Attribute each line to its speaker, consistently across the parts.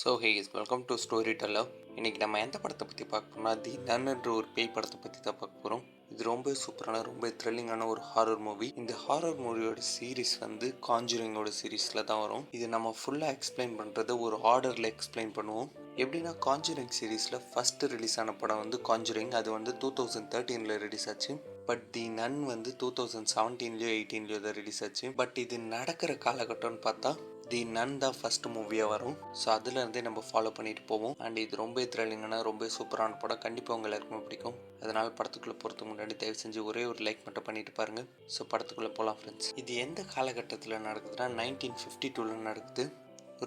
Speaker 1: So hey is welcome to story teller இன்றைக்கி நம்ம எந்த படத்தை பற்றி பார்க்க போறோம்னா தி நன்ன்ற ஒரு பேய் படத்தை பற்றி தான் பார்க்க போகிறோம் இது ரொம்ப சூப்பரான ரொம்ப த்ரில்லிங்கான ஒரு ஹாரர் மூவி இந்த ஹாரர் மூவியோட சீரிஸ் வந்து காஞ்சுரிங்கோட சீரிஸில் தான் வரும். இது நம்ம ஃபுல்லாக எக்ஸ்பிளைன் பண்ணுறத ஒரு ஆர்டரில் எக்ஸ்பிளைன் பண்ணுவோம். எப்படின்னா காஞ்சுரிங் சீரிஸில் ஃபஸ்ட்டு ரிலீஸ் ஆன படம் வந்து காஞ்சுரிங் அது வந்து டூ தௌசண்ட் தேர்ட்டீனில் ரிலீஸ் ஆச்சு. பட் தி நன் வந்து டூ தௌசண்ட் செவன்டீன்லேயோ எயிட்டீன்லேயோ தான் ரிலீஸ் ஆச்சு. பட் இது நடக்கிற காலகட்டம்னு பார்த்தா தி நன் தான் ஃபர்ஸ்ட் மூவியாக வரும். ஸோ அதுலேருந்தே நம்ம ஃபாலோ பண்ணிட்டு போவோம். அண்ட் இது ரொம்ப த்ரில்லிங்கான ரொம்ப சூப்பரான படம். கண்டிப்பாக உங்கள் எல்லாருக்குமே பிடிக்கும். அதனால் படத்துக்குள்ளே போகிறதுக்கு முன்னாடி தயவு செஞ்சு ஒரே ஒரு லைக் மட்டும் பண்ணிட்டு பாருங்கள் ஸோ படத்துக்குள்ளே போகலாம் ஃப்ரெண்ட்ஸ் இது எந்த காலகட்டத்தில் நடக்குதுன்னா நைன்டீன் ஃபிஃப்டி டூவில் நடக்குது.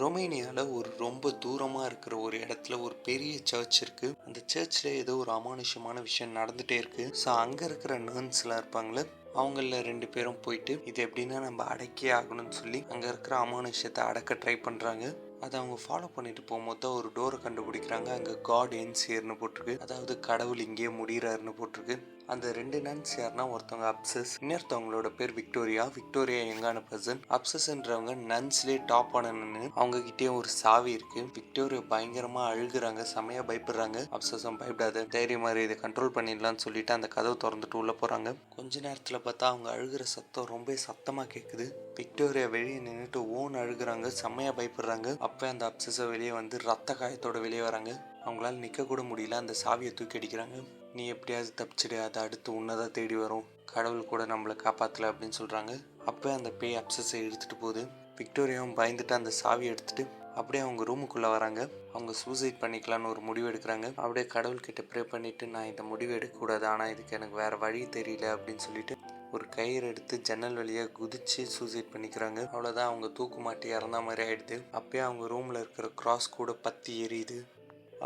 Speaker 1: ரொமேனியாவில் ஒரு ரொம்ப தூரமாக இருக்கிற ஒரு இடத்துல ஒரு பெரிய சர்ச் இருக்குது அந்த சர்ச்சில் ஏதோ ஒரு அமானுஷ்யமான விஷயம் நடந்துகிட்டே இருக்குது ஸோ அங்கே இருக்கிற நர்ன்ஸ்லாம் இருப்பாங்களே அவங்கள ரெண்டு பேரும் போயிட்டு இது எப்படின்னா நம்ம அடக்கே ஆகணும்னு சொல்லி அங்கே இருக்கிற அமானுஷத்தை அடக்க ட்ரை பண்ணுறாங்க அதை அவங்க ஃபாலோ பண்ணிட்டு போகும்போது தான் ஒரு டோரை கண்டுபிடிக்கிறாங்க. அங்கே காட் என்சியர்னு போட்டிருக்கு. அதாவது கடவுள் இங்கேயே முடிகிறாருன்னு போட்டிருக்கு. அந்த ரெண்டு நன்ஸ் யாருன்னா ஒருத்தவங்க அப்சஸ் இன்னொருத்தவங்களோட பேர் விக்டோரியா. விக்டோரியா எங்கான பர்சன் அப்சஸ்ன்றவங்க நன்ஸ்லேயே டாப் ஆன அவங்க கிட்டேயும் ஒரு சாவி இருக்கு. விக்டோரியா பயங்கரமா அழுகுறாங்க செமையா பயப்படுறாங்க. அப்சஸும் பயப்படாத தைரியமா மாதிரி இதை கண்ட்ரோல் பண்ணிடலாம்னு சொல்லிட்டு அந்த கதவை திறந்துட்டு உள்ள போறாங்க. கொஞ்ச நேரத்துல பார்த்தா அவங்க அழுகிற சத்தம் ரொம்ப சத்தமா கேட்குது விக்டோரியா வெளியே நின்றுட்டு ஓன் அழுகுறாங்க செம்மையா பயப்படுறாங்க. அப்போ அந்த அப்சஸை வெளியே வந்து ரத்த காயத்தோட வெளியே வராங்க. அவங்களால நிற்க கூட முடியல அந்த சாவியை தூக்கி அடிக்கிறாங்க. நீ எப்படியாவது தப்பிச்சிடு அதை அடுத்து உன்னதான் தேடி வரும். கடவுள் கூட நம்மளை காப்பாற்றல அப்படின்னு சொல்கிறாங்க அப்போ அந்த பேய் அப்சஸை எடுத்துகிட்டு போகுது. விக்டோரியாவும் பயந்துட்டு அந்த சாவியை எடுத்துட்டு அப்படியே அவங்க ரூமுக்குள்ளே வராங்க. அவங்க சூசைட் பண்ணிக்கலாம்னு ஒரு முடிவு எடுக்கிறாங்க. அப்படியே கடவுள்கிட்ட ப்ரே பண்ணிவிட்டு நான் இந்த முடிவு எடுக்கக்கூடாது. ஆனால் இதுக்கு எனக்கு வேறு வழி தெரியல அப்படின்னு சொல்லிட்டு ஒரு கயிறு எடுத்து ஜன்னல் வழியாக குதிச்சு சூசைட் பண்ணிக்கிறாங்க. அவ்வளோதான் அவங்க தூக்கு மாட்டி இறந்த மாதிரி ஆயிடுது. அப்பயே அவங்க ரூமில் இருக்கிற கிராஸ் கூட பற்றி எரியுது.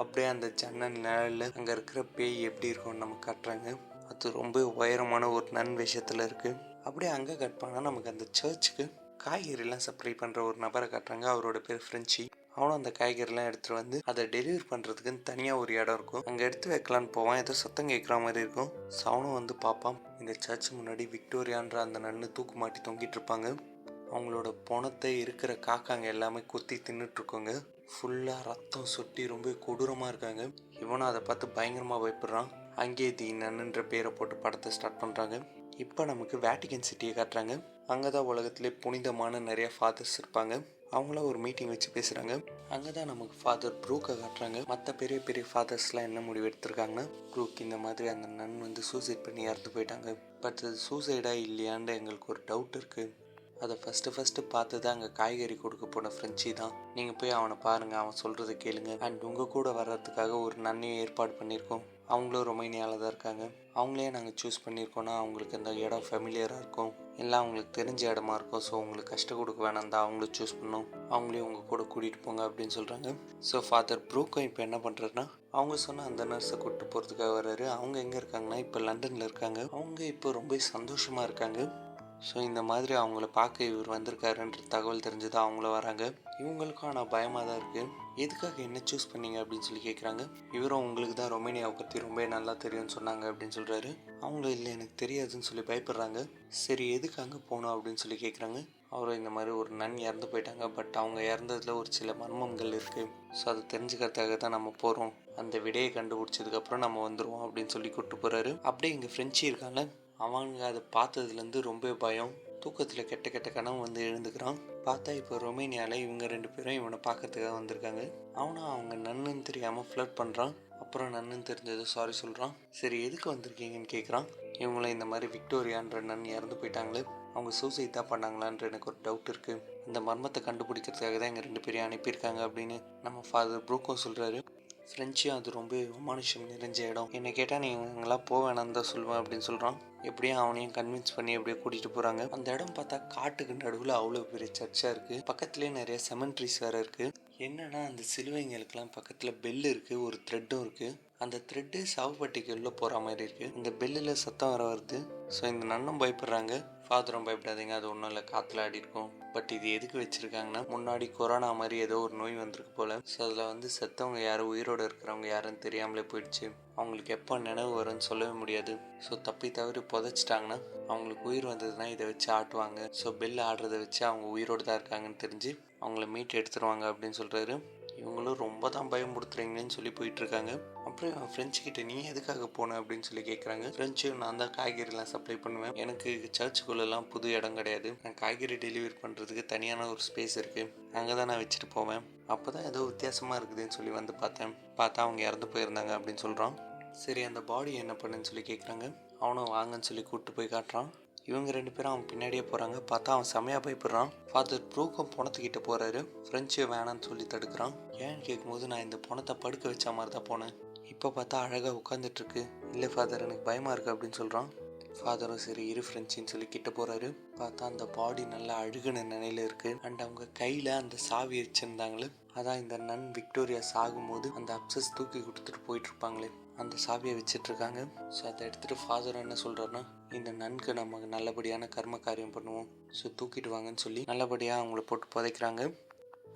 Speaker 1: அப்படியே அந்த ஜன்னல் நிழலில் அங்கே இருக்கிற பேய் எப்படி இருக்கும்னு நம்ம காட்டுறாங்க. அது ரொம்ப உயரமான ஒரு நன் விஷயத்தில் இருக்குது அப்படியே அங்கே கட் பண்ணால் நமக்கு அந்த சர்ச்சுக்கு காய்கறிலாம் சப்ளை பண்ணுற ஒரு நபரை காட்டுறாங்க. அவரோட பேர் ஃப்ரெஞ்சி அவனும் அந்த காய்கறிலாம் எடுத்துகிட்டு வந்து அதை டெலிவரி பண்ணுறதுக்குன்னு தனியாக ஒரு இடம் இருக்கும். அங்கே எடுத்து வைக்கலான்னு போவான். ஏதோ சத்தம் கேட்குற மாதிரி இருக்கும். ஸோ அவனும் வந்து பார்ப்பான் இந்த சர்ச் முன்னாடி விக்டோரியான்ற அந்த நன்னு தூக்கு மாட்டி தொங்கிட்டு இருப்பாங்க. அவங்களோட பணத்தை இருக்கிற காக்காங்க எல்லாமே கொத்தி தின்னுட்டு இருக்கோங்க. ஃபுல்லாக ரத்தம் சொட்டி ரொம்ப கொடூரமாக இருக்காங்க. இவனும் அதை பார்த்து பயங்கரமாக பயப்படுறான். அங்கே தி நன்னுன்ற பேரை போட்டு படத்தை ஸ்டார்ட் பண்ணுறாங்க இப்போ நமக்கு வேட்டிகன் சிட்டியை காட்டுறாங்க. அங்கே தான் உலகத்திலே புனிதமான நிறைய ஃபாதர்ஸ் இருப்பாங்க. அவங்கள ஒரு மீட்டிங் வச்சு பேசுகிறாங்க அங்கே தான் நமக்கு ஃபாதர் ப்ரூக்கை காட்டுறாங்க. மற்ற பெரிய பெரிய ஃபாதர்ஸ்லாம் என்ன முடிவு எடுத்திருக்காங்கன்னா ப்ரூக் இந்த மாதிரி அந்த நன் வந்து சூசைட் பண்ணி இறந்து போயிட்டாங்க. பட் அது சூசைடாக இல்லையான்னு எங்களுக்கு ஒரு டவுட் இருக்குது அதை ஃபஸ்ட்டு ஃபஸ்ட்டு பார்த்தது அங்கே காய்கறி கொடுக்க போன ஃப்ரெஞ்சி தான். நீங்கள் போய் அவனை பாருங்கள் அவன் சொல்கிறத கேளுங்க. அண்ட் உங்கள் கூட வர்றதுக்காக ஒரு நன்மையை ஏற்பாடு பண்ணியிருக்கோம். அவங்களும் ரொமேனியாவில் தான் இருக்காங்க. அவங்களே நாங்கள் சூஸ் பண்ணியிருக்கோன்னா அவங்களுக்கு அந்த இடம் ஃபெமிலியராக இருக்கும். எல்லாம் அவங்களுக்கு தெரிஞ்ச இடமா இருக்கும். ஸோ உங்களுக்கு கஷ்டம் கொடுக்க வேணாம் தான் அவங்களும் சூஸ் பண்ணோம். அவங்களே உங்கள் கூட கூட்டிகிட்டு போங்க அப்படின்னு சொல்கிறாங்க ஸோ ஃபாதர் ப்ரூக்கும் இப்போ என்ன பண்ணுறாருன்னா அவங்க சொன்ன அந்த நர்ஸை கூப்பிட்டு போகிறதுக்காக வர்றாரு. அவங்க எங்கே இருக்காங்கன்னா இப்போ லண்டனில் இருக்காங்க. அவங்க இப்போ ரொம்ப சந்தோஷமாக இருக்காங்க. ஸோ இந்த மாதிரி அவங்கள பார்க்க இவர் வந்திருக்காருன்ற தகவல் தெரிஞ்சுதான் அவங்கள வராங்க. இவங்களுக்கும் ஆனால் பயமாக தான் இருக்குது எதுக்காக என்ன சூஸ் பண்ணீங்க அப்படின்னு சொல்லி கேட்குறாங்க இவரும் உங்களுக்கு தான் ரொமேனியாவை பற்றி ரொம்ப நல்லா தெரியும்னு சொன்னாங்க அப்படின்னு சொல்கிறாரு அவங்களும் இல்லை எனக்கு தெரியாதுன்னு சொல்லி பயப்படுறாங்க. சரி எதுக்கு அங்கே போகணும் அப்படின்னு சொல்லி கேட்குறாங்க அவரும் இந்த மாதிரி ஒரு நன் இறந்து போயிட்டாங்க. பட் அவங்க இறந்ததில் ஒரு சில மர்மங்கள் இருக்குது ஸோ அதை தெரிஞ்சுக்கிறதுக்காக தான் நம்ம போகிறோம் அந்த விடையை கண்டுபிடிச்சதுக்கப்புறம் நம்ம வந்துடுவோம் அப்படின்னு சொல்லி கூப்பிட்டு போகிறாரு அப்படியே இங்கே ஃப்ரெஞ்சு இருக்காங்க அவனுங்க அதை பார்த்ததுலேருந்து ரொம்ப பயம். தூக்கத்தில் கெட்ட கெட்ட கனவு வந்து எழுந்துக்கிறான். பார்த்தா இப்போ ரொமேனியாவில் இவங்க ரெண்டு பேரும் இவனை பார்க்கறதுக்காக வந்திருக்காங்க. அவனும் அவங்க நன்னுன்னு தெரியாமல் ஃப்ளட் பண்ணுறான் அப்புறம் நன்னுன்னு தெரிஞ்சது சாரி சொல்கிறான் சரி எதுக்கு வந்திருக்கீங்கன்னு கேட்குறான் இவங்கள இந்த மாதிரி விக்டோரியான்ற நன் இறந்து போயிட்டாங்களே. அவங்க சூசைட் தான் பண்ணாங்களான்ற எனக்கு ஒரு டவுட் இருக்குது அந்த மர்மத்தை கண்டுபிடிக்கிறதுக்காக தான் எங்கள் ரெண்டு பேரையும் அனுப்பியிருக்காங்க அப்படின்னு நம்ம ஃபாதர் ப்ரோக்கோ சொல்கிறாரு ஃப்ரெஞ்சும் அது ரொம்ப மனுஷம் நிறைஞ்ச இடம். என்னை கேட்டால் நீ இவங்கெல்லாம் போக வேணாம் தான் சொல்லுவேன் அப்படின்னு சொல்கிறான் எப்படியும் அவனையும் கன்வின்ஸ் பண்ணி அப்படியே கூட்டிகிட்டு போகிறாங்க அந்த இடம் பார்த்தா காட்டுக்கு நடுவில் அவ்வளோ பெரிய சர்ச்சாக இருக்குது பக்கத்துலேயே நிறைய செமெண்ட்ரிஸ் வேறு இருக்குது என்னன்னா அந்த சிலுவைங்களுக்கெல்லாம் பக்கத்தில் பெல் இருக்குது ஒரு த்ரெட்டும் இருக்குது அந்த த்ரெட்டு சாவுப்பட்டிக்கு உள்ள போகிற மாதிரி இருக்குது இந்த பெல்லில் சத்தம் வர வருது. ஸோ இந்த நன்னும் பயப்படுறாங்க. ஃபாதரும் பயப்படாதீங்க. அது ஒன்றும் இல்லை. காற்றுல ஆடி இருக்கும். பட் இது எதுக்கு வச்சுருக்காங்கன்னா முன்னாடி கொரோனா மாதிரி ஏதோ ஒரு நோய் வந்திருக்கு போல். ஸோ அதில் வந்து செத்தவங்க யாரும் உயிரோடு இருக்கிறவங்க யாருன்னு தெரியாமலே போயிடுச்சு. அவங்களுக்கு எப்போ நினைவு வரும்னு சொல்லவே முடியாது. ஸோ தப்பி தவறி புதைச்சிட்டாங்கன்னா அவங்களுக்கு உயிர் வந்ததுன்னா இதை வச்சு ஆட்டுவாங்க. ஸோ பெல் ஆடுறதை வச்சு அவங்க உயிரோடு தான் இருக்காங்கன்னு தெரிஞ்சு அவங்கள மீட் எடுத்துருவாங்க அப்படின்னு சொல்கிறாரு இவங்களும் ரொம்ப தான் பயமுறுத்துறீங்கன்னு சொல்லி போயிட்டுருக்காங்க அப்புறம் இவன் ஃப்ரெஞ்சு கிட்ட நீ எதுக்காக போன? அப்படின்னு சொல்லி கேட்குறாங்க ஃப்ரெஞ்சு நான் தான் காய்கறிலாம் சப்ளை பண்ணுவேன். எனக்கு சர்ச்சுக்குள்ளெல்லாம் புது இடம் கிடையாது. நான் காய்கறி டெலிவரி பண்ணுறதுக்கு தனியான ஒரு ஸ்பேஸ் இருக்குது அங்கே தான் நான் வச்சுட்டு போவேன். அப்போ தான் ஏதோ வித்தியாசமாக இருக்குதுன்னு சொல்லி வந்து பார்த்தேன். பார்த்தா அவங்க இறந்து போயிருந்தாங்க அப்படின்னு சொல்கிறான் சரி அந்த பாடி என்ன பண்ணுன்னு சொல்லி கேட்குறாங்க அவனும் வாங்கன்னு சொல்லி கூப்பிட்டு போய் காட்டுறான். இவங்க ரெண்டு பேரும் அவன் பின்னாடியே போகிறாங்க பார்த்தா அவன் செமையாக பயப்படுறான். ஃபாதர் ப்ரூக்கம் பணத்துக்கிட்ட போகிறாரு ஃப்ரெஞ்சு வேணான்னு சொல்லி தடுக்கிறான். ஏன்னு கேட்கும்போது நான் இந்த பணத்தை படுக்க வச்ச மாதிரி தான் போனேன். இப்போ பார்த்தா அழகாக உட்காந்துட்ருக்கு இல்லை ஃபாதர் எனக்கு பயமாக இருக்குது அப்படின்னு சொல்கிறான் ஃபாதரும் சரி இரு ஃப்ரெண்ட்ஸின்னு சொல்லி கிட்ட போகிறாரு பார்த்தா அந்த பாடி நல்லா அழுகுன நிலையில இருக்குது அண்ட் அவங்க கையில் அந்த சாவி வச்சுருந்தாங்களே அதான் இந்த நன் விக்டோரியா சாகும்போது அந்த அப்சஸ் தூக்கி கொடுத்துட்டு போயிட்டு இருப்பாங்களே அந்த சாவியை வச்சிட்டு இருக்காங்க. ஸோ அதை எடுத்துகிட்டு ஃபாதர் என்ன சொல்கிறாருன்னா இந்த நன்கு நம்ம நல்லபடியான கர்ம காரியம் பண்ணுவோம். ஸோ தூக்கிட்டு வாங்கன்னு சொல்லி நல்லபடியாக அவங்கள போட்டு புதைக்கிறாங்க.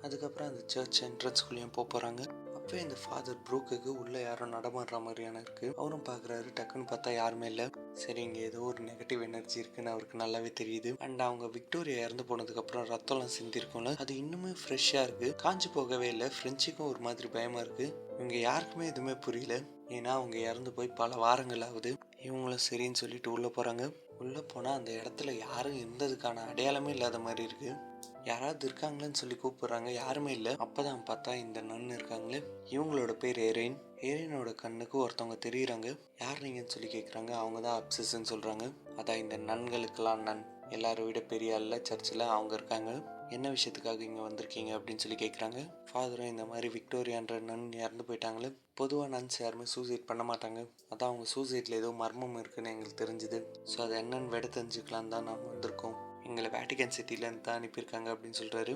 Speaker 1: அதுக்கப்புறம் அந்த சர்ச் என்ட்ரன்ஸ்குள்ளேயும் போக போகிறாங்க அப்போ இந்த ஃபாதர் ப்ரூக்குக்கு உள்ளே யாரோ நடமாடுற மாதிரியான இருக்குது அவரும் பார்க்குறாரு டக்குன்னு பார்த்தா யாருமே இல்லை. சரி இங்கே ஏதோ ஒரு நெகட்டிவ் எனர்ஜி இருக்குன்னு அவருக்கு நல்லாவே தெரியுது. அண்ட் அவங்க விக்டோரியா இறந்து போனதுக்கப்புறம் ரத்தம்லாம் சிந்திருக்கும்ல. அது இன்னுமே ஃப்ரெஷ்ஷாக இருக்குது காஞ்சி போகவே இல்லை. ஃப்ரெஞ்சுக்கும் ஒரு மாதிரி பயமாக இருக்குது இவங்க யாருக்குமே எதுவுமே புரியல. ஏன்னா அவங்க இறந்து போய் பல வாரங்கள் ஆகுது இவங்களும் சரின்னு சொல்லிட்டு உள்ளே போகிறாங்க உள்ளே போனால் அந்த இடத்துல யாரும் இருந்ததுக்கான அடையாளமே இல்லாத மாதிரி இருக்குது யாராவது இருக்காங்களேன்னு சொல்லி கூப்பிடுறாங்க. யாருமே இல்லை. அப்போதான் பார்த்தா இந்த நன் இருக்காங்களே. இவங்களோட பேர் ஏரேன். ஏரேனோட கண்ணுக்கு ஒருத்தவங்க தெரியுறாங்க. யார் நீங்கன்னு சொல்லி கேட்குறாங்க அவங்க தான் அப்சஸ்ன்னு சொல்கிறாங்க அதான் இந்த நன்களுக்கெல்லாம் நன். எல்லாரும் விட பெரிய அல்ல. சர்ச்சில் அவங்க இருக்காங்க. என்ன விஷயத்துக்காக இங்கே வந்திருக்கீங்க அப்படின்னு சொல்லி கேட்குறாங்க ஃபாதரும் இந்த மாதிரி விக்டோரியான்ற நன் இறந்து போயிட்டாங்களே. பொதுவாக நன்ஸ் யாருமே சூசைட் பண்ண மாட்டாங்க. அதான் அவங்க சூசைட்டில் ஏதோ மர்மம் இருக்குன்னு எங்களுக்கு தெரிஞ்சுது. ஸோ அது என்னன்னு விட தெரிஞ்சுக்கலாம் தான் நாம் வந்திருக்கோம். எங்களை வேட்டிகன் சிட்டிலேருந்து தான் அனுப்பியிருக்காங்க அப்படின்னு சொல்கிறாரு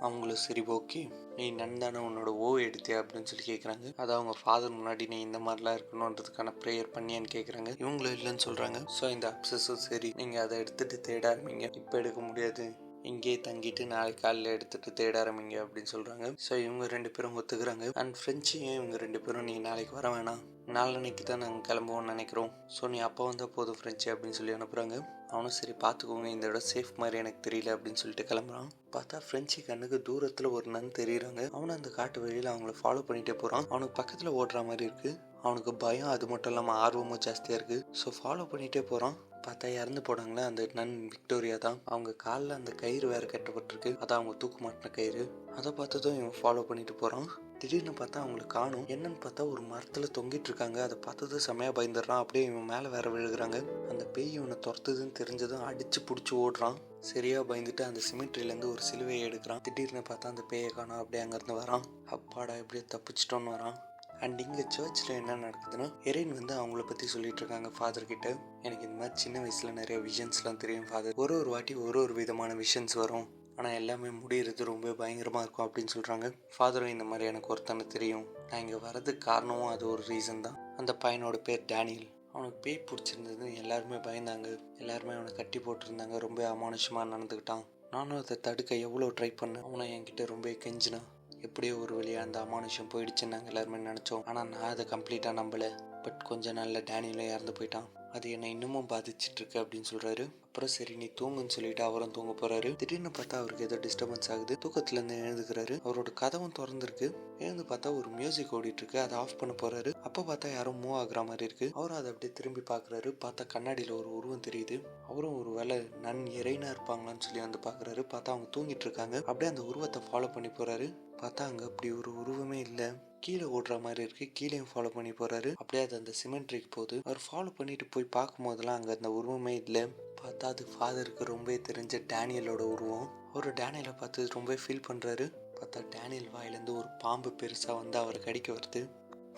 Speaker 1: அவங்களும் சரி ஓகே நீ நன்தானே உன்னோட ஓ எடுத்தியா அப்படின்னு சொல்லி கேட்குறாங்க அது அவங்க ஃபாதர் முன்னாடி நீ இந்த மாதிரிலாம் இருக்கணுன்றதுக்கான ப்ரேயர் பண்ணியான்னு கேட்குறாங்க இவங்களும் இல்லைன்னு சொல்கிறாங்க ஸோ இந்த அப்சஸும் சரி. நீங்கள் அதை எடுத்துகிட்டு தேட ஆரம்பிங்க. இப்போ எடுக்க முடியாது. இங்கேயே தங்கிட்டு நாளைக்கு காலையில் எடுத்துகிட்டு தேட ஆரம்பிங்க அப்படின்னு சொல்கிறாங்க ஸோ இவங்க ரெண்டு பேரும் ஒத்துக்கிறாங்க. அண்ட் ஃப்ரெண்ட்ஸையும் இவங்க ரெண்டு பேரும் நீ நாளைக்கு வர வேணாம். நாளன்னைக்கு தான் நாங்கள் கிளம்புவோம்னு நினைக்கிறோம். ஸோ நீ அப்போ வந்தால் போதும் ஃப்ரெண்ட்ஸு அப்படின்னு சொல்லி அனுப்புகிறாங்க அவனும் சரி பார்த்துக்கோங்க இந்த இடம் சேஃப் மாதிரி எனக்கு தெரியல அப்படின்னு சொல்லிட்டு கிளம்புறான். பார்த்தா ஃப்ரெஞ்சு கண்ணுக்கு தூரத்தில் ஒரு நன் தெரியுறாங்க. அவனும் அந்த காட்டு வழியில் அவங்கள ஃபாலோ பண்ணிட்டே போகிறான் அவனுக்கு பக்கத்தில் ஓடுற மாதிரி இருக்குது அவனுக்கு பயம் அது மட்டும் இல்லாமல் ஆர்வமும் ஜாஸ்தியாக இருக்குது ஸோ ஃபாலோ பண்ணிகிட்டே போகிறான் பார்த்தா இறந்து போனாங்களே அந்த நன் விக்டோரியா தான். அவங்க காலில் அந்த கயிறு வேறு கட்டப்பட்டிருக்கு. அதான் அவங்க தூக்கு மாட்டின கயிறு. அதை பார்த்ததும் இவன் ஃபாலோ பண்ணிட்டு போகிறான் திடீர்னு பார்த்தா அவங்களை காணும். என்னன்னு பார்த்தா ஒரு மரத்தில் தொங்கிட்டு இருக்காங்க. அதை பார்த்ததும் செமையாக பயந்துடுறான். அப்படியே இவன் மேலே வேற விழுகிறாங்க. அந்த பேய் இவனை துரத்துதுன்னு தெரிஞ்சதும் அடிச்சு பிடிச்சி ஓடுறான். சரியா பயந்துட்டு அந்த சிமெண்ட்ரிலேருந்து ஒரு சிலுவையை எடுக்கிறான். திடீர்னு பார்த்தா அந்த பேயை காணும். அப்படியே அங்கேருந்து வரான். அப்பாடா இப்படியே தப்பிச்சிட்டோன்னு வரான். அண்ட் இங்கே சர்ச்சில் என்ன நடக்குதுன்னா எரின் வந்து அவங்கள பற்றி சொல்லிட்டு இருக்காங்க ஃபாதர் கிட்ட. எனக்கு இந்த மாதிரி சின்ன வயசில் நிறைய விஷன்ஸ்லாம் தெரியும் ஃபாதர் ஒரு ஒரு வாட்டி ஒரு ஒரு விதமான விஷன்ஸ் வரும். ஆனால் எல்லாமே முடிகிறது ரொம்ப பயங்கரமாக இருக்கும் அப்படின்னு சொல்கிறாங்க ஃபாதரும் இந்த மாதிரி எனக்கு ஒருத்தனை தெரியும். நான் இங்கே வரதுக்கு காரணமும் அது ஒரு ரீசன் தான். அந்த பையனோட பேர் டேனியல். அவனுக்கு பேய் பிடிச்சிருந்தது எல்லாருமே பயந்தாங்க. எல்லாருமே அவனை கட்டி போட்டிருந்தாங்க ரொம்ப அமானுஷமாக நடந்துக்கிட்டான். நானும் அதை தடுக்க எவ்வளோ ட்ரை பண்ணேன் அவனை என்கிட்ட ரொம்ப கெஞ்சினான். எப்படியோ ஒரு வழியாக அந்த அமானுஷம் போயிடுச்சுன்னு நாங்கள் எல்லாருமே நினச்சோம். ஆனால் நான் அதை கம்ப்ளீட்டாக நம்பலை. பட் கொஞ்ச நாளில் டேனியில் இறந்து போயிட்டான். அது என்னை இன்னமும் பாதிச்சுட்டு இருக்கு அப்படின்னு சொல்கிறாரு அப்புறம் சரி நீ தூங்குன்னு சொல்லிட்டு அவரும் தூங்க போகிறாரு திடீர்னு பார்த்தா அவருக்கு ஏதோ டிஸ்டர்பன்ஸ் ஆகுது. தூக்கத்துலேருந்து எழுந்துக்கிறாரு. அவரோட கதவும் திறந்துருக்கு. எழுந்து பார்த்தா ஒரு மியூசிக் ஓடிட்டு இருக்கு அதை ஆஃப் பண்ண போறாரு. அப்போ பார்த்தா யாரும் மூவ் ஆகுற மாதிரி இருக்கு. அவரும் அதை அப்படியே திரும்பி பார்க்குறாரு. பார்த்தா கண்ணாடியில் ஒரு உருவம் தெரியுது. அவரும் ஒரு வேலை நன் இறைனா இருப்பாங்களான்னு சொல்லி வந்து பார்க்குறாரு. பார்த்தா அவங்க தூங்கிட்டு இருக்காங்க அப்படியே அந்த உருவத்தை ஃபாலோ பண்ணி போறாரு. பார்த்தா அங்கே அப்படி ஒரு உருவமே இல்லை. கீழே ஓடுற மாதிரி இருக்கு. கீழேயும் ஃபாலோ பண்ணி போறாரு. அப்படியே அது அந்த சிமெண்ட்ரிக்கு போகுது. அவர் ஃபாலோ பண்ணிட்டு போய் பார்க்கும் போதெல்லாம் அங்கே அந்த உருவமே இல்லை. பார்த்தா அது ஃபாதருக்கு ரொம்ப தெரிஞ்ச டேனியலோட உருவம். அவர் டேனியலை பார்த்து ரொம்ப ஃபீல் பண்ணுறாரு பார்த்தா டேனியல் வாயிலேருந்து ஒரு பாம்பு பெருசாக வந்து அவரை கடிக்க வருது.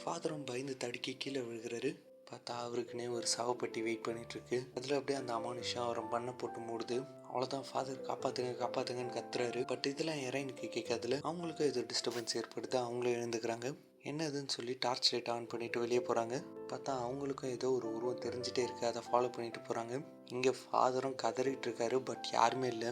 Speaker 1: ஃபாதரும் பயந்து தடுக்கி கீழே விழுகிறாரு. பார்த்தா அவருக்குன்னே ஒரு சவப்பட்டி வெயிட் பண்ணிட்டு இருக்கு. அதில் அப்படியே அந்த அமானுஷம் அவரை பண்ண போட்டு மூடுது. அவ்வளோதான் ஃபாதர் காப்பாத்துங்க காப்பாத்துங்கன்னு கத்துறாரு. பட் இதெல்லாம் இறைனுக்கு கேட்காதுல. அவங்களுக்கும் ஏதோ டிஸ்டர்பன்ஸ் ஏற்படுது. அவங்களும் எழுந்துக்கிறாங்க. என்னதுன்னு சொல்லி டார்ச் லைட் ஆன் பண்ணிட்டு வெளியே போகிறாங்க பார்த்தா அவங்களுக்கும் ஏதோ ஒரு உருவம் தெரிஞ்சிட்டே இருக்கு. அதை ஃபாலோ பண்ணிட்டு போகிறாங்க இங்கே ஃபாதரும் கதறிட்டு இருக்காரு பட் யாருமே இல்லை.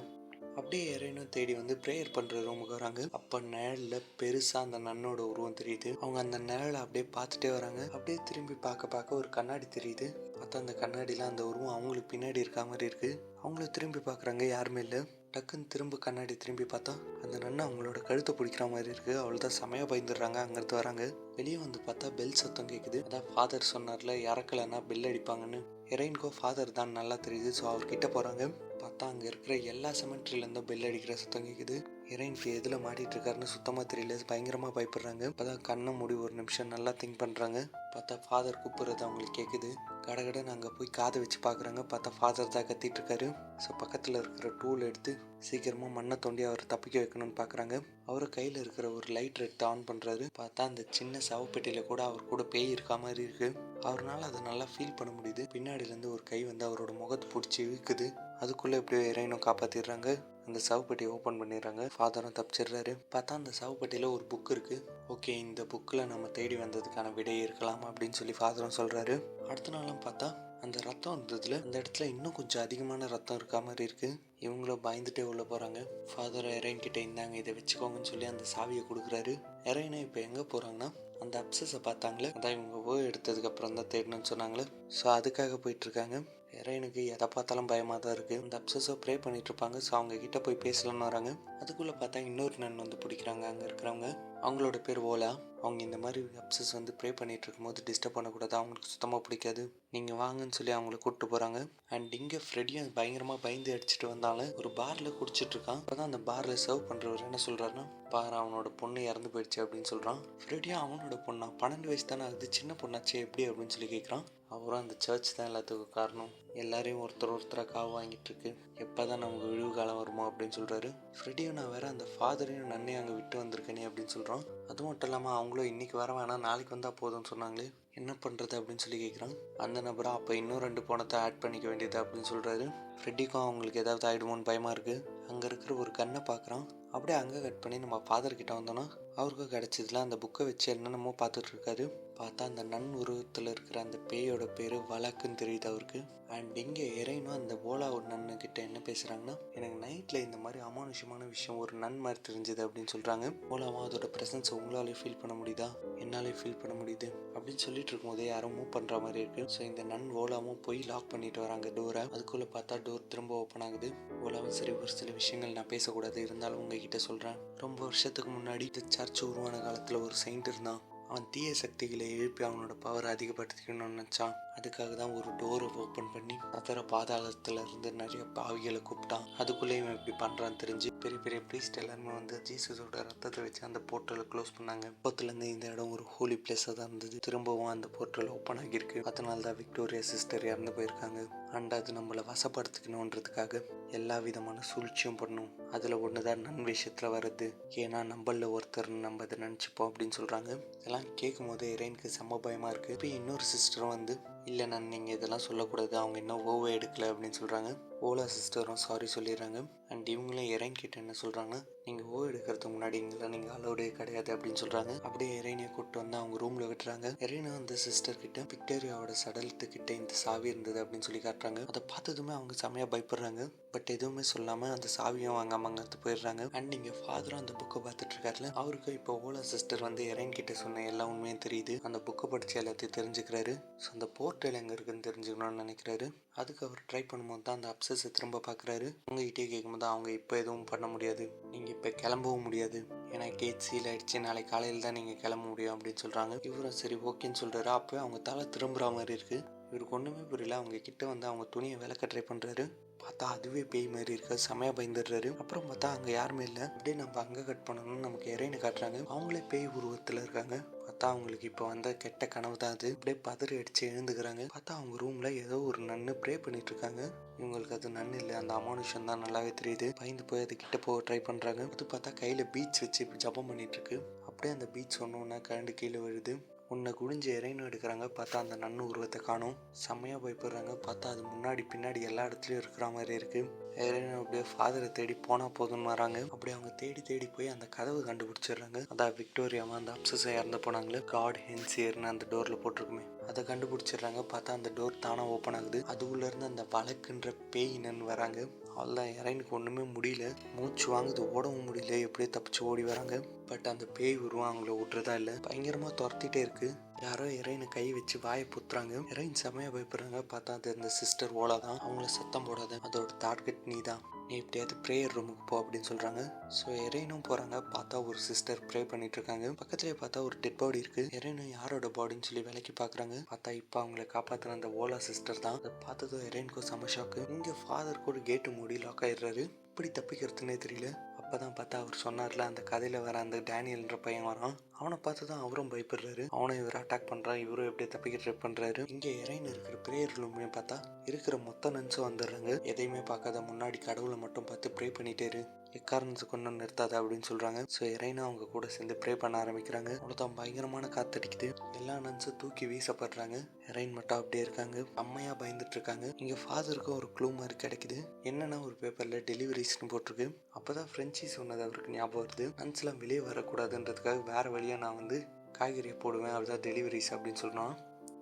Speaker 1: அப்படியே இறைனும் தேடி வந்து ப்ரேயர் பண்ணுற ரூமுக்கு வராங்க. அப்போ நிழலில் பெருசாக அந்த நன்னோட உருவம் தெரியுது. அவங்க அந்த நிழலை அப்படியே பார்த்துட்டே வராங்க. அப்படியே திரும்பி பார்க்க பார்க்க ஒரு கண்ணாடி தெரியுது. பார்த்தா அந்த கண்ணாடியில் அந்த உருவம் அவங்களுக்கு பின்னாடி இருக்க மாதிரி இருக்குது அவங்கள திரும்பி பார்க்குறாங்க யாருமே இல்லை. டக்குன்னு திரும்ப கண்ணாடி திரும்பி பார்த்தா அந்த நன்னு அவங்களோட கழுத்தை பிடிக்கிற மாதிரி இருக்கு. அவ்வளோ தான் செமையாக பயந்துடுறாங்க அங்கேருந்து வராங்க. வெளியே வந்து பார்த்தா பெல் சத்தம் கேட்குது அதான் ஃபாதர் சொன்னார்ல இறக்கலைன்னா பெல் அடிப்பாங்கன்னு. ஹெரோயின்கோ ஃபாதர் தான் நல்லா தெரியுது ஸோ அவர்கிட்ட போகிறாங்க பார்த்தா அங்கே இருக்கிற எல்லா செமெண்ட்ரிலேருந்தும் பெல் அடிக்கிற சத்தம் கேட்குது ஹீரோயின் இப்போ எதில் மாட்டிட்டு இருக்காருன்னு சுத்தமாக தெரியல. பயங்கரமாக பயப்படுறாங்க. அப்பதான் கண்ணை மூடி ஒரு நிமிஷம் நல்லா திங்க் பண்ணுறாங்க பார்த்தா ஃபாதர் கூப்பிட்றது அவங்களுக்கு கேட்குது கடகடன்னு அங்கே போய் காதை வச்சு பார்க்குறாங்க பார்த்தா ஃபாதர் தான் கத்திட்டு இருக்காரு ஸோ பக்கத்தில் இருக்கிற டூல் எடுத்து சீக்கிரமாக மண்ணை தோண்டி அவர் தப்பிக்க வைக்கணும்னு பார்க்குறாங்க அவர் கையில் இருக்கிற ஒரு லைட் எடுத்து ஆன் பண்ணுறாரு பார்த்தா அந்த சின்ன சவப்பெட்டியில் கூட அவர் கூட பேய் இருக்கா மாதிரி இருக்கு. அவரால் அதை நல்லா ஃபீல் பண்ண முடியுது. பின்னாடியிலேருந்து ஒரு கை வந்து அவரோட முகத்தை பிடிச்சி இழுக்குது. அதுக்குள்ளே எப்படியோ இறைவனும் காப்பாற்றிடுறாங்க அந்த சவுப்பட்டியை ஓப்பன் பண்ணிடுறாங்க. ஃபாதரும் தப்பிச்சிடுறாரு. பார்த்தா அந்த சவுப்பட்டியில் ஒரு புக் இருக்குது ஓகே இந்த புக்கில் நம்ம தேடி வந்ததுக்கான விடை இருக்கலாம் அப்படின்னு சொல்லி ஃபாதரும் சொல்கிறாரு அடுத்த நாளும் பார்த்தா அந்த ரத்தம் இருந்ததுல அந்த இடத்துல இன்னும் கொஞ்சம் அதிகமான ரத்தம் இருக்கா மாதிரி இருக்கு. இவங்களும் பயந்துட்டே உள்ள போறாங்க. ஃபாதர் எரைன் கிட்ட இருந்தாங்க இதை வச்சுக்கோங்கன்னு சொல்லி அந்த சாவியை கொடுக்குறாரு. எரைனா இப்போ எங்கே போறாங்கன்னா அந்த அப்சஸை பார்த்தாங்களே அதான் இவங்க ஓ எடுத்ததுக்கு அப்புறம் தான் தேடணும்னு சொன்னாங்களே. ஸோ அதுக்காக போயிட்டு இருக்காங்க. எரைனுக்கு எதை பார்த்தாலும் பயமாக தான் இருக்குது அந்த அப்சஸை ப்ரே பண்ணிட்டு இருப்பாங்க. ஸோ அவங்க கிட்ட போய் பேசலாம்னு வராங்க. அதுக்குள்ளே பார்த்தா இன்னொரு நன் வந்து பிடிக்கிறாங்க. அங்கே இருக்கிறவங்க. அவங்களோட பேர் ஓலா. அவங்க இந்த மாதிரி அப்சஸ் வந்து ப்ரே பண்ணிட்டு இருக்கும்போது டிஸ்டர்ப் பண்ணக்கூடாது. அவங்களுக்கு சுத்தமாக பிடிக்காது. நீங்கள் வாங்கன்னு சொல்லி அவங்கள கூப்பிட்டு போகிறாங்க அண்ட் இங்கே ஃப்ரெடியும் பயங்கரமாக பயந்து அடிச்சுட்டு வந்தாலும் ஒரு பாரில் குடிச்சிட்டு இருக்கான். அப்போ தான் அந்த பாரில் சர்வ் பண்ணுறவர் என்ன சொல்கிறாருன்னா பாரு அவனோட பொண்ணு இறந்து போயிடுச்சு அப்படின்னு சொல்கிறான் ஃப்ரெடியும் அவனோட பொண்ணா? பன்னெண்டு வயசு தானே அது சின்ன பொண்ணாச்சே எப்படி அப்படின்னு சொல்லி கேட்குறான் அப்புறம் அந்த சர்ச் தான் எல்லாத்துக்கும் காரணம். எல்லாரையும் ஒருத்தர் ஒருத்தராக காவு வாங்கிட்டு இருக்கு. எப்போ தான் நமக்கு விழிவு காலம் வருமோ அப்படின்னு சொல்கிறாரு ஃப்ரெடியும் நான் வேற அந்த ஃபாதரையும் நன்னையும் அங்கே விட்டு வந்திருக்கேனே அப்படின்னு சொல்கிறோம் அது மட்டும் இல்லாமல் அவங்களும் இன்றைக்கி வர வேணாம் நாளைக்கு வந்தால் போதும்னு சொன்னாங்களே. என்ன பண்ணுறது அப்படின்னு சொல்லி கேட்குறான் அந்த நபரை அப்போ இன்னும் ரெண்டு பணத்தை ஆட் பண்ணிக்க வேண்டியது அப்படின்னு சொல்கிறாரு ஃப்ரெட்டிக்கும் அவங்களுக்கு ஏதாவது ஆகிடுமோன்னு பயமாக இருக்குது அங்கே இருக்கிற ஒரு கண்ணை பார்க்குறான் அப்படியே அங்கே கட் பண்ணி நம்ம ஃபாதர் கிட்ட வந்தோன்னா அவருக்கும் கிடச்சதுல அந்த புக்கை வச்சு என்னென்னமோ பார்த்துட்ருக்காரு. பார்த்தா அந்த நன் உருவத்தில் இருக்கிற அந்த பேயோட பேர் வழக்குன்னு தெரியுது அவருக்கு. அண்ட் இங்கே இறைனும் அந்த ஓலா ஒரு நன்னுக்கிட்ட என்ன பேசுகிறாங்கன்னா எனக்கு நைட்டில் இந்த மாதிரி அமானுஷமான விஷயம் ஒரு நன் மாதிரி தெரிஞ்சது அப்படின்னு சொல்கிறாங்க ஓலாவும் அதோட ப்ரெசன்ஸ் உங்களாலே ஃபீல் பண்ண முடியுதா? என்னாலே ஃபீல் பண்ண முடியுது? அப்படின்னு சொல்லிட்டு இருக்கும்போதே யாரும் மூவ் பண்ணுற மாதிரி இருக்குது ஸோ இந்த நன் ஓலாவும் போய் லாக் பண்ணிட்டு வராங்க டோரை அதுக்குள்ளே பார்த்தா டோர் திரும்ப ஓப்பன் ஆகுது. ஓலாவும் சரி ஒரு சில விஷயங்கள் நான் பேசக்கூடாது. இருந்தாலும் உங்ககிட்ட சொல்கிறேன் ரொம்ப வருஷத்துக்கு முன்னாடி இந்த சர்ச் உருவான காலத்தில் ஒரு செயின்ட் இருந்தான். அவன் தீய சக்திகளை எழுப்பி அவனோட பவரை அதிகப்படுத்திக்கணும்னு நினச்சான். அதுக்காக தான் ஒரு டோரை ஓப்பன் பண்ணி அதர பாதாளத்தில் இருந்து நிறைய பாவிகளை கூப்பிட்டான். அதுக்குள்ளே இவன் இப்படி பண்ணுறான்னு தெரிஞ்சு பெரிய பெரிய ப்ரீஸ்ட் எல்லாருமே வந்து ஜீசஸோட ரத்தத்தை வச்சு அந்த போர்ட்டலை க்ளோஸ் பண்ணாங்க. அப்போத்துலேருந்து இந்த இடம் ஒரு ஹோலி பிளேஸாக தான் இருந்தது. திரும்பவும் அந்த போர்ட்டல் ஓப்பன் ஆகியிருக்கு. அதனால தான் விக்டோரியா சிஸ்டர் இறந்து போயிருக்காங்க. அண்ட் அது நம்மளை வசப்படுத்திக்கணுன்றதுக்காக. எல்லா விதமான சூழ்ச்சியும் பண்ணும். அதில் ஒன்று தான் நன் விஷயத்தில் வருது. ஏன்னா நம்மள ஒருத்தர் நம்ம அதை நினச்சிப்போம் அப்படின்னு சொல்கிறாங்க இதெல்லாம் கேட்கும் போது இறைனுக்கு செம்ம பயமாக இருக்குது இப்போ இன்னொரு சிஸ்டரும் வந்து இல்லை நான் நீங்கள் இதெல்லாம் சொல்லக்கூடாது. அவங்க இன்னும் ஓவே எடுக்கல அப்படின்னு சொல்கிறாங்க ஓலா சிஸ்டரும் சாரி சொல்லிடுறாங்க. அண்ட் இவங்களும் இறைன் கிட்ட என்ன சொல்கிறாங்கன்னா நீங்கள் ஓ எடுக்கிறதுக்கு முன்னாடி இங்கெல்லாம் நீங்கள் அலோடே கிடையாது அப்படின்னு சொல்கிறாங்க அப்படியே இறைனியை கூப்பிட்டு வந்து அவங்க ரூமில் விட்டுறாங்க. இறைனா அந்த சிஸ்டர் கிட்ட விக்டோரியாவோட சடலத்துக்கிட்ட இந்த சாவி இருந்தது அப்படின்னு சொல்லி காட்டுறாங்க. அதை பார்த்ததுமே அவங்க செமையாக பயப்படுறாங்க. பட் எதுவுமே சொல்லாமல் அந்த சாவியும் வாங்காம அங்கே எடுத்து போயிடுறாங்க. அண்ட் நீங்கள் ஃபாதரும் அந்த புக்கை பார்த்துட்டு இருக்காருல அவருக்கு இப்போ ஓலா சிஸ்டர் வந்து இறைன் கிட்ட சொன்ன எல்லா உண்மையும் தெரியுது. அந்த புக்கை படித்து எல்லாத்தையும் தெரிஞ்சுக்கிறாரு. ஸோ அந்த போர்ட்டல் எங்கே இருக்குன்னு தெரிஞ்சுக்கணும்னு நினைக்கிறாரு. அதுக்கு அவர் ட்ரை பண்ணும்போது தான் அந்த அப்சஸை திரும்ப பார்க்குறாரு. உங்ககிட்டே கேட்கும்போது அவங்க இப்போ எதுவும் பண்ண முடியாது. நீங்கள் இப்போ கிளம்பவும் முடியாது. ஏன்னா கேட் சீல் ஆயிடுச்சு. நாளைக்கு காலையில் தான் நீங்கள் கிளம்ப முடியும் அப்படின்னு சொல்கிறாங்க இவரும் சரி ஓகேன்னு சொல்கிறாரு அப்போ அவங்க தலை திரும்புகிற மாதிரி இருக்குது இவருக்கு ஒன்றுமே புரியல. அவங்க கிட்ட வந்து அவங்க துணியை விளக்க ட்ரை பண்ணுறாரு பார்த்தா அதுவே பேய் மாதிரி இருக்கு. செமையாக பயந்துடுறாரு. அப்புறம் பார்த்தா அங்கே யாருமே இல்லை. அப்படியே நம்ம அங்கே கட் பண்ணணும்னு நமக்கு இறைன்னு காட்டுறாங்க. அவங்களே பேய் உருவத்தில் இருக்காங்க. பார்த்தா அவங்களுக்கு இப்போ வந்த கெட்ட கனவு தான் அது. அப்படியே பதறி அடிச்சு எழுந்துக்கிறாங்க. பார்த்தா அவங்க ரூம்ல ஏதோ ஒரு நன்னு ப்ரே பண்ணிட்டு இருக்காங்க. இவங்களுக்கு அது நன் இல்லை. அந்த அமானுஷம் தான் நல்லாவே தெரியுது. பயந்து போய் அது கிட்ட போக ட்ரை பண்றாங்க. அது பார்த்தா கையில பீச் வச்சு ஜபம் பண்ணிட்டு இருக்கு அப்படியே அந்த பீச் ஒன்று கரண்டு கீழே வருது. உன்னை குடிஞ்சு இறைன்னு எடுக்கிறாங்க. பார்த்தா அந்த நன்னு உருவத்தை காணும். செம்மையாக பயப்படுறாங்க. பார்த்தா அது முன்னாடி பின்னாடி எல்லா இடத்துலையும் இருக்கிற மாதிரி இருக்கு. இறைன்னு அப்படியே ஃபாதரை தேடி போனால் போதும்னு வராங்க. அப்படியே அவங்க தேடி தேடி போய் அந்த கதவை கண்டுபிடிச்சிடுறாங்க. அதான் விக்டோரியாவை அந்த அப்சஸை இறந்து போனாங்களே. காட் ஹென்சியர்னு அந்த டோரில் போட்டிருக்குமே. அதை கண்டுபிடிச்சிடுறாங்க. பார்த்தா அந்த டோர் தானாக ஓப்பன் ஆகுது. அது உள்ள அந்த வழக்குன்ற பேயினன்னு வராங்க. அவ்வளோ இறைனுக்கு ஒன்றுமே முடியல. மூச்சு வாங்குது. ஓடவும் முடியல. எப்படியோ தப்பிச்சு ஓடி வராங்க. பட் அந்த பேய் உருவம் அவங்கள விட்றதா இல்லை. பயங்கரமாக துரத்திட்டே இருக்குது யாரோ இறைனை கை வச்சு வாயை புத்துறாங்க. இறைன் செமையாக பயப்படுறாங்க. பார்த்தா அது இந்த சிஸ்டர் ஓலா தான். அவங்கள சத்தம் போடாத. அதோட டார்கெட் நீ தான் நீ எப்படியாவது ப்ரேயர் ரூமுக்கு போ அப்படின்னு சொல்கிறாங்க ஸோ எரேனும் போகிறாங்க பார்த்தா ஒரு சிஸ்டர் ப்ரே பண்ணிட்டு இருக்காங்க. பக்கத்துலேயே பார்த்தா ஒரு டெட் பாடி இருக்கு. எரேனும் யாரோட பாடின்னு சொல்லி விலைக்கு பார்க்குறாங்க. பார்த்தா இப்போ அவங்கள காப்பாற்றின அந்த ஓலா சிஸ்டர் தான். அதை பார்த்ததும் எரேனுக்கும் செம ஷாக்கு இங்கே ஃபாதர் கூட கேட்டு மூடி லாக் ஆயிடுறாரு. எப்படி தப்பிக்கிறதுனே தெரியல. அப்போ தான் பார்த்தா அவர் சொன்னார்ல அந்த கதையில் வர அந்த டேனியல்ன்ற பையன் வரான். அவனை பார்த்து தான் அவரும் பயப்படுறாரு. அவனை இவர் அட்டாக் பண்ணுறான் இவரும் எப்படி தப்பிக்க ட்ரை பண்றாரு. இங்கே இறைன்னு இருக்கிற பிரேயர் ரூம்லையும் பார்த்தா இருக்கிற மொத்த நன்ஸும் வந்துடுறாங்க. எதையுமே பார்க்காத முன்னாடி கடவுளை மட்டும் பார்த்து ப்ரே பண்ணிட்டேரு இரு. கொண்டு நிறுத்தாத அப்படின்னு சொல்றாங்க. ஸோ இறைனா அவங்க கூட சேர்ந்து ப்ரே பண்ண ஆரம்பிக்கிறாங்க. அவ்வளோதான் பயங்கரமான காத்தடிக்குது. எல்லா நன்ஸும் தூக்கி வீசப்படுறாங்க. இறைன் மட்டும் அப்படியே இருக்காங்க. அம்மையா பயந்துட்டு இருக்காங்க. இங்க ஃபாதருக்கும் ஒரு க்ளூ மாதிரி கிடைக்குது. என்னென்னா ஒரு பேப்பர்ல டெலிவரிஸ்னு போட்டிருக்கு. அப்பதான் ஃப்ரெஞ்சி சொன்னது அவருக்கு ஞாபகம் வருது. நன்ஸ்லாம் வெளியே வரக்கூடாதுன்றதுக்காக வேற வழியாக நான் வந்து காய்கறியை போடுவேன் அதுதான் டெலிவரிஸ் அப்படின்னு சொல்றான்.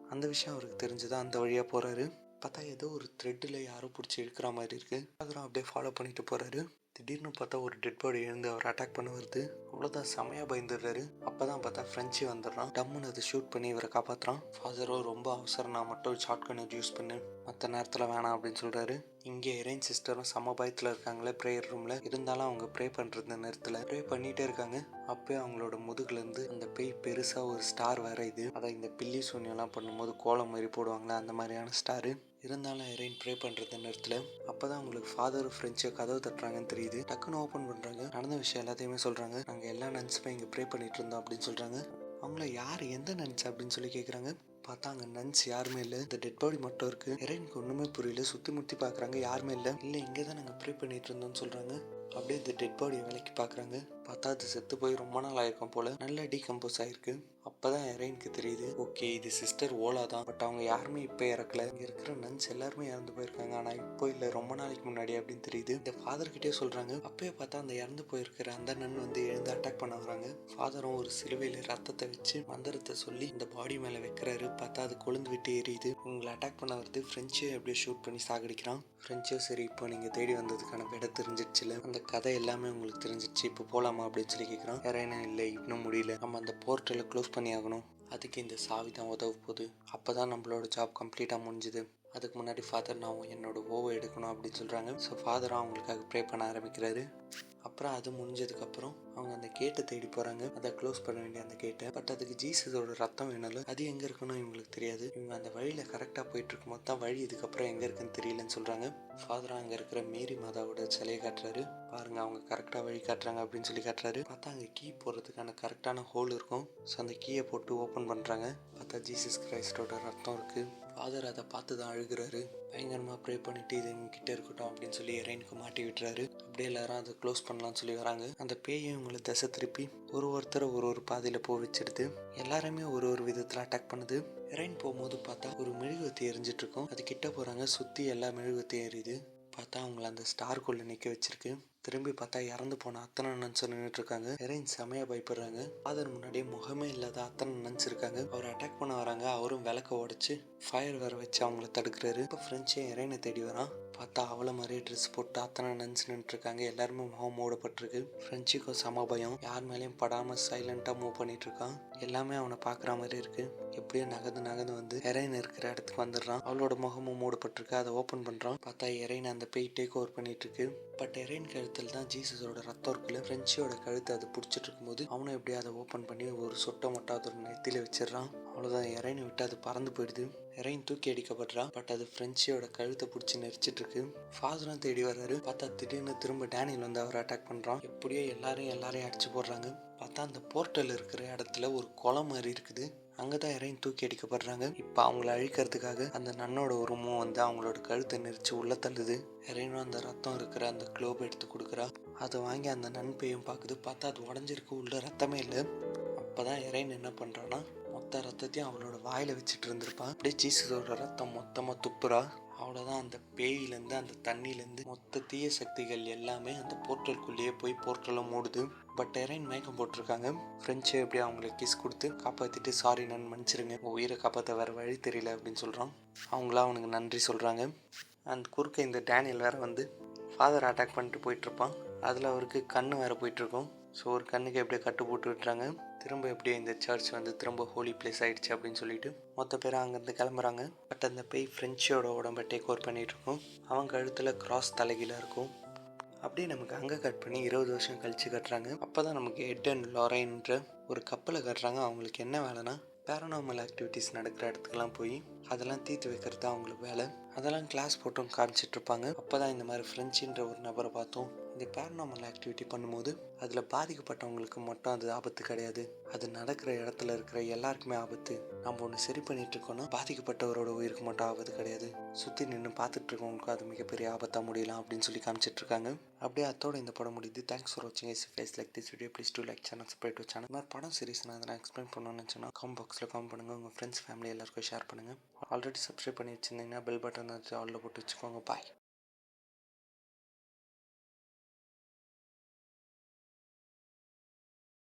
Speaker 1: அந்த விஷயம் அவருக்கு தெரிஞ்சுதான் அந்த வழியாக போகிறாரு பார்த்தா ஏதோ ஒரு த்ரெட்டில் யாரோ பிடிச்சி இழுக்கிற மாதிரி இருக்குது அதெல்லாம் அப்படியே ஃபாலோ பண்ணிட்டு போகிறாரு திடீர்னு பார்த்தா ஒரு டெட் பாடி எழுந்து அவர் அட்டாக் பண்ண வருது. அவ்வளோதான் செமையாக பயந்துடுறாரு. அப்பதான் பார்த்தா ஃப்ரெஞ்சு வந்துடுறான். டம்முன்னு அதை ஷூட் பண்ணி இவரை காப்பாற்றுறான் ஃபாதரோ ரொம்ப அவசரம் நான் மட்டும் ஷார்ட் கன் யூஸ் பண்ணு. மற்ற நேரத்தில் வேணாம் அப்படின்னு சொல்கிறாரு இங்கே இறைன் சிஸ்டரும் சம பயத்தில் இருக்காங்களே ப்ரேயர் ரூமில் இருந்தாலும் அவங்க ப்ரே பண்ணுறது நேரத்தில். ப்ரே பண்ணிகிட்டே இருக்காங்க. அப்போயே அவங்களோட முதுகுலேருந்து அந்த பேய் பெருசாக ஒரு ஸ்டார் வரையுது இது. அதை இந்த பில்லி சூன்யம்லாம் பண்ணும்போது கோலம் மாதிரி போடுவாங்களே அந்த மாதிரியான ஸ்டாரு இருந்தாலும் இறைன் ப்ரே பண்ணுறது நேரத்தில் அப்போ தான் உங்களுக்கு ஃபாதர் ஃப்ரெண்ட்ஸை கதவு தட்டுறாங்கன்னு தெரியுது. டக்குன்னு ஓப்பன் பண்ணுறாங்க நடந்த விஷயம் எல்லாத்தையுமே சொல்கிறாங்க நாங்கள் எல்லா நன்ஸுமே இங்கே ப்ரே பண்ணிட்டு இருந்தோம் அப்படின்னு சொல்கிறாங்க அவங்கள யார் எந்த நன்ஸ் அப்படின்னு சொல்லி கேட்குறாங்க பார்த்தா அங்கே நன்ஸ் யாருமே இல்லை. இந்த டெட் பாடி மட்டும் இருக்கு. இறைனுக்கு ஒன்றுமே புரியல. சுற்றி முற்றி பார்க்குறாங்க யாருமே இல்லை. இல்லை இங்கே தான் நாங்கள் ப்ரே பண்ணிட்டு இருந்தோம்னு சொல்கிறாங்க அப்படியே இந்த டெட் பாடியை விலைக்கு பார்க்குறாங்க பார்த்தா அது செத்து போய் ரொம்ப நாள் ஆயிருக்கும் போல. நல்லா டீகம்போஸ் ஆயிருக்கு. அப்பதான் எரைனுக்கு தெரியுது ஓகே இது சிஸ்டர் ஓலா தான். பட் அவங்க யாருமே இப்போ இறக்கல. இங்க இருக்கிற நன்ஸ் எல்லாருமே இறந்து போயிருக்காங்க. ஆனா இப்போ இல்லை ரொம்ப நாளைக்கு முன்னாடி அப்படின்னு தெரியுது. இந்த ஃபாதர் கிட்டே சொல்றாங்க அப்பயே பார்த்தா அந்த இறந்து போயிருக்கிற அந்த நன் வந்து எழுந்து அட்டாக் பண்ண வராங்க. ஃபாதரும் ஒரு சிலுவையில ரத்தத்தை வச்சு மந்திரத்தை சொல்லி இந்த பாடி மேல வைக்கிறாரு. பார்த்தா அது கொழுந்து விட்டு எரியுது. உங்களை அட்டாக் பண்ண வருது ஃப்ரெஞ்சு அப்படியே ஷூட் பண்ணி சாகடிக்கிறான். ஃப்ரெஞ்சோ சரி இப்போ நீங்க தேடி வந்ததுக்கான விட தெரிஞ்சிடுச்சுல அந்த கதை எல்லாமே உங்களுக்கு தெரிஞ்சிருச்சு. இப்போ போலாம்? அப்படின்னு சொல்லி கேட்குறான் யாரேனா இல்லை இன்னும் முடியல. நம்ம அந்த போர்ட்டலை க்ளோஸ் பண்ணி ஆகணும். அதுக்கு இந்த சாவி தான் உதவ போகுது. அப்போ தான் நம்மளோட ஜாப் கம்ப்ளீட்டாக முடிஞ்சுது. அதுக்கு முன்னாடி ஃபாதர் நான் என்னோட ஓவை எடுக்கணும் அப்படின்னு சொல்கிறாங்க ஸோ ஃபாதரும் அவங்களுக்காக ப்ரே பண்ண ஆரம்பிக்கிறாரு. அப்புறம் அது முடிஞ்சதுக்கப்புறம் அவங்க அந்த கேட்டை தேடி போகிறாங்க அதை க்ளோஸ் பண்ண வேண்டிய அந்த கேட்டை பட் அதுக்கு ஜீசஸோட ரத்தம் வேணும்ல. அது எங்கே இருக்குன்னு இவங்களுக்கு தெரியாது. இவங்க அந்த வழியில் கரெக்டாக போயிட்டு இருக்கும்போது தான் வழி இதுக்கப்புறம் எங்கே இருக்குன்னு தெரியலன்னு சொல்கிறாங்க ஃபாதர் அங்கே இருக்கிற மேரி மாதாவோட சிலையை காட்டுறாரு. பாருங்க அவங்க கரெக்டாக வழி காட்டுறாங்க அப்படின்னு சொல்லி காட்டுறாரு. பார்த்தா அங்கே கீ போடுறதுக்கான கரெக்டான ஹோல் இருக்கும். ஸோ அந்த கீயை போட்டு ஓப்பன் பண்ணுறாங்க பார்த்தா ஜீசஸ் கிரைஸ்டோட ரத்தம் இருக்குது ஃபாதர் அதை பார்த்து தான் அழுகிறாரு. பயங்கரமாக ப்ரே பண்ணிட்டு இது எங்ககிட்ட இருக்கட்டும் அப்படின்னு சொல்லி இறைனுக்கு மாட்டி விட்டுறாரு. அப்படியே எல்லாரும் அதை க்ளோஸ் பண்ணலாம்னு சொல்லி வராங்க. அந்த பேயை இவங்களை திசை திருப்பி ஒரு ஒருத்தரை ஒரு ஒரு பாதையில் போக வச்சிடுது. எல்லாருமே ஒரு ஒரு விதத்தில் அட்டாக் பண்ணுது. இறைன் போகும்போது பார்த்தா ஒரு மெழுகுவத்தி எரிஞ்சிட்டு இருக்கும். அது கிட்ட போகிறாங்க சுற்றி எல்லா மெழுகுவத்தையும் எரியுது. பார்த்தா அவங்கள அந்த ஸ்டார்க்குள்ளே நிற்க வச்சிருக்கு. திரும்பி பார்த்தா இறந்து போன அத்தனை நன்ஸ் நின்றுட்டு இருக்காங்க ஹெரோயின் செமையா பயப்படுறாங்க. ஃபாதர் முன்னாடியே முகமே இல்லாத அத்தனை நன்ஸ் இருக்காங்க. அவர் அட்டாக் பண்ண வராங்க. அவரும் விளக்க உடைச்சு ஃபயர் வேற வச்சு அவங்கள தடுக்கிறாரு. இப்போ ஃப்ரெண்ட்ஸே ஹெரோயினை தேடி வரான். பார்த்தா அவளை மாதிரியே ட்ரெஸ் போட்டு அத்தனை நினச்சி நின்றுருக்காங்க எல்லாருமே முகம் மூடப்பட்டிருக்கு. ஃப்ரெண்ட்ஸுக்கும் சம பயம். யார் மேலேயும் படாமல் சைலண்ட்டாக மூவ் பண்ணிட்டு இருக்கான் எல்லாமே அவனை பார்க்குற மாதிரி இருக்கு. எப்படியோ நகர்ந்து நகர்ந்து வந்து இறைன் இருக்கிற இடத்துக்கு வந்துடுறான். அவளோட முகமும் மூடப்பட்டிருக்கு. அதை ஓப்பன் பண்ணுறான் பார்த்தா இறைன் அந்த பேய் டேக் ஓவர் பண்ணிட்டு இருக்கு பட் இறைன் கழுத்தில் தான் ஜீசஸோட ரத்தம் இருக்குல்ல. ஃப்ரெண்ட்ஸியோட கழுத்தை அது பிடிச்சிட்டு இருக்கும்போது அவனும் எப்படியும் அதை ஓப்பன் பண்ணி ஒரு சொட்டை மட்டும் அதோட நெத்தியில் வச்சிடறான். அவ்வளோதான் இறைனை விட்டு அது பறந்து போயிடுது. இறைன் தூக்கி அடிக்கப்படுறா பட் அது ஃப்ரெண்ட்ஸியோட கழுத்தை பிடிச்சி நெரிச்சிட்டு இருக்கு. ஃபாதரும் தேடி வர்றாரு. பார்த்தா திடீர்னு திரும்ப டேனியல் வந்து அவர் அட்டாக் பண்ணுறான் எப்படியோ எல்லாரையும் எல்லாரையும் அடிச்சு போடுறாங்க. பார்த்தா அந்த போர்ட்டல் இருக்கிற இடத்துல ஒரு குளம் மாதிரி இருக்குது. அங்கே தான் இறையும் தூக்கி அடிக்கப்படுறாங்க இப்போ அவங்கள அழிக்கிறதுக்காக அந்த நன்னோட உருவமும் வந்து அவங்களோட கழுத்தை நெரிச்சு உள்ள தள்ளுது. இறைனும் அந்த ரத்தம் இருக்கிற அந்த குளோப் எடுத்து கொடுக்குறா. அதை வாங்கி அந்த நன்பையும் பார்க்குது. பார்த்தா அது உடஞ்சிருக்கு. உள்ள ரத்தமே இல்லை. அப்போ தான் இறைன் என்ன பண்ணுறான்னா மொத்த ரத்தத்தையும் அவளோட வாயில் வச்சுட்டு இருந்திருப்பா அப்படியே ஜீசஸோட ரத்தம் மொத்தமாக துப்புறா. அவ்வளோதான் அந்த பேயிலேருந்து அந்த தண்ணியிலேருந்து மொத்த தீய சக்திகள் எல்லாமே அந்த போர்ட்டலுக்குள்ளேயே போய் போர்ட்டலை மூடுது. பட் எரைன் மயக்கம் போட்டிருக்காங்க. ஃப்ரெண்ட்ஸு எப்படி அவங்கள கிஸ் கொடுத்து காப்பாற்றிட்டு சாரி நான் மன்னிச்சிருங்க. உங்கள் உயிரை காப்பாற்ற வேறு வழி தெரியல அப்படின்னு சொல்கிறான் அவங்களா அவனுக்கு நன்றி சொல்கிறாங்க அந்த குறுக்க இந்த டேனியல் வேற வந்து ஃபாதர் அட்டாக் பண்ணிட்டு போயிட்டுருப்பான் அதில் அவருக்கு கண் வேறு போயிட்டுருக்கும் ஸோ ஒரு கண்ணுக்கு எப்படியே கட்டு போட்டு விட்டுறாங்க? திரும்ப எப்படியே இந்த சர்ச் வந்து திரும்ப ஹோலி பிளேஸ் ஆகிடுச்சு அப்படின்னு சொல்லிட்டு மொத்த பேரும் அங்கேருந்து கிளம்புறாங்க. பட் அந்த பேய் ஃப்ரெஞ்சோட உடம்ப டேக் ஓவர் பண்ணிகிட்ருக்கோம் இருக்கும். கழுத்தில் கிராஸ் தலைகீழாக இருக்கும். அப்படியே நமக்கு அங்கே கட் பண்ணி இருபது வருஷம் கழிச்சு கட்டுறாங்க. அப்போ தான் நமக்கு எட் அண்ட் லாரைன்ற ஒரு கப்பலை கட்டுறாங்க. அவங்களுக்கு என்ன வேலைனா பேரனாமல் ஆக்டிவிட்டீஸ் நடக்கிற இடத்துக்குலாம் போய் அதெல்லாம் தீர்த்து வைக்கிறது தான் அவங்களுக்கு வேலை. அதெல்லாம் கிளாஸ் போட்டும் காமிச்சிட்டு இருப்பாங்க. அப்போ தான் இந்த மாதிரி ஃப்ரெஞ்சுன்ற ஒரு நபரை பார்த்தோம். இந்த பேரனாமல் ஆக்டிவிட்டி பண்ணும்போது அதில் பாதிக்கப்பட்டவங்களுக்கு மட்டும் அது ஆபத்து கிடையாது. அது நடக்கிற இடத்துல இருக்கிற எல்லாருக்குமே ஆபத்து. நம்ம ஒன்று சரி பண்ணிட்டு இருக்கோம்னா பாதிக்கப்பட்டவரோட உயிருக்கு மட்டும் ஆபத்து கிடையாது. சுற்றி நின்று பார்த்துட்டு இருக்கவங்களுக்கும் அது மிகப்பெரிய ஆபத்தாக முடியலாம் அப்படின்னு சொல்லி காமிச்சிட்டு இருக்காங்க. அப்படியே அத்தோட இந்த படம் முடியுது. தேங்க்ஸ் ஃபார் வாட்சிங் is face like this video please do like channel subscribe to channel மாதிரி படம் சீரிஸ் நான் அதை எக்ஸ்பிளைன் பண்ணணும்னு நினச்சேன்னா காம் பாக்ஸில் காம் பண்ணுங்கள் உங்கள் ஃப்ரெண்ட்ஸ் ஃபேமிலி எல்லாருக்கும் ஷேர் பண்ணுங்கள் ஆல்ரெடி சப்ஸ்கிரைப் பண்ணி வச்சுருந்தீங்கன்னா பெல் பட்டன் ஆல்ல போட்டு வச்சுக்கோங்க. பாய்